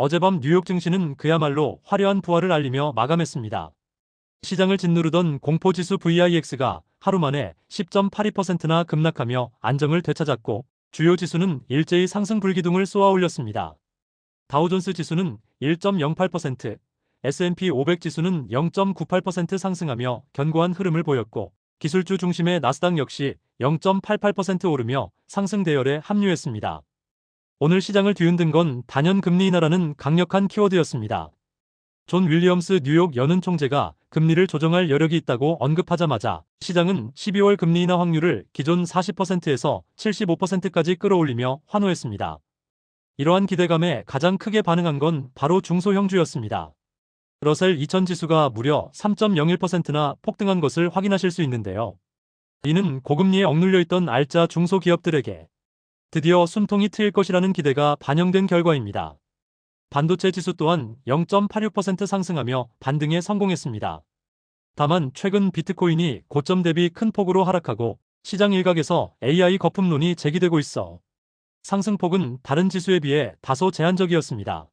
어젯밤 뉴욕 증시는 그야말로 화려한 부활을 알리며 마감했습니다. 시장을 짓누르던 공포지수 VIX가 하루 만에 10.82%나 급락하며 안정을 되찾았고 주요 지수는 일제히 상승 불기둥을 쏘아 올렸습니다. 다우존스 지수는 1.08%, S&P 500 지수는 0.98% 상승하며 견고한 흐름을 보였고 기술주 중심의 나스닥 역시 0.88% 오르며 상승 대열에 합류했습니다. 오늘 시장을 뒤흔든 건 단연 금리 인하라는 강력한 키워드였습니다. 존 윌리엄스 뉴욕 연은 총재가 금리를 조정할 여력이 있다고 언급하자마자 시장은 12월 금리 인하 확률을 기존 40%에서 75%까지 끌어올리며 환호했습니다. 이러한 기대감에 가장 크게 반응한 건 바로 중소형주였습니다. 러셀 2000 지수가 무려 3.01%나 폭등한 것을 확인하실 수 있는데요. 이는 고금리에 억눌려 있던 알짜 중소기업들에게 드디어 숨통이 트일 것이라는 기대가 반영된 결과입니다. 반도체 지수 또한 0.86% 상승하며 반등에 성공했습니다. 다만 최근 비트코인이 고점 대비 큰 폭으로 하락하고 시장 일각에서 AI 거품론이 제기되고 있어 상승폭은 다른 지수에 비해 다소 제한적이었습니다.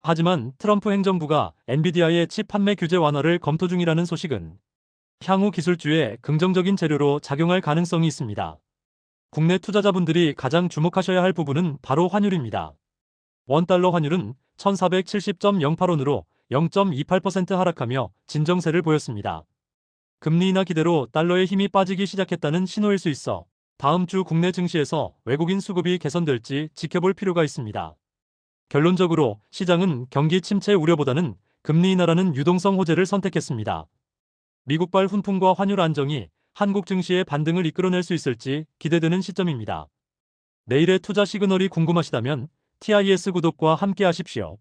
하지만 트럼프 행정부가 엔비디아의 칩 판매 규제 완화를 검토 중이라는 소식은 향후 기술주에 긍정적인 재료로 작용할 가능성이 있습니다. 국내 투자자분들이 가장 주목하셔야 할 부분은 바로 환율입니다. 원달러 환율은 1470.08원으로 0.28% 하락하며 진정세를 보였습니다. 금리 인하 기대로 달러의 힘이 빠지기 시작했다는 신호일 수 있어 다음 주 국내 증시에서 외국인 수급이 개선될지 지켜볼 필요가 있습니다. 결론적으로 시장은 경기 침체 우려보다는 금리 인하라는 유동성 호재를 선택했습니다. 미국발 훈풍과 환율 안정이 한국 증시의 반등을 이끌어낼 수 있을지 기대되는 시점입니다. 내일의 투자 시그널이 궁금하시다면 TIS 구독과 함께 하십시오.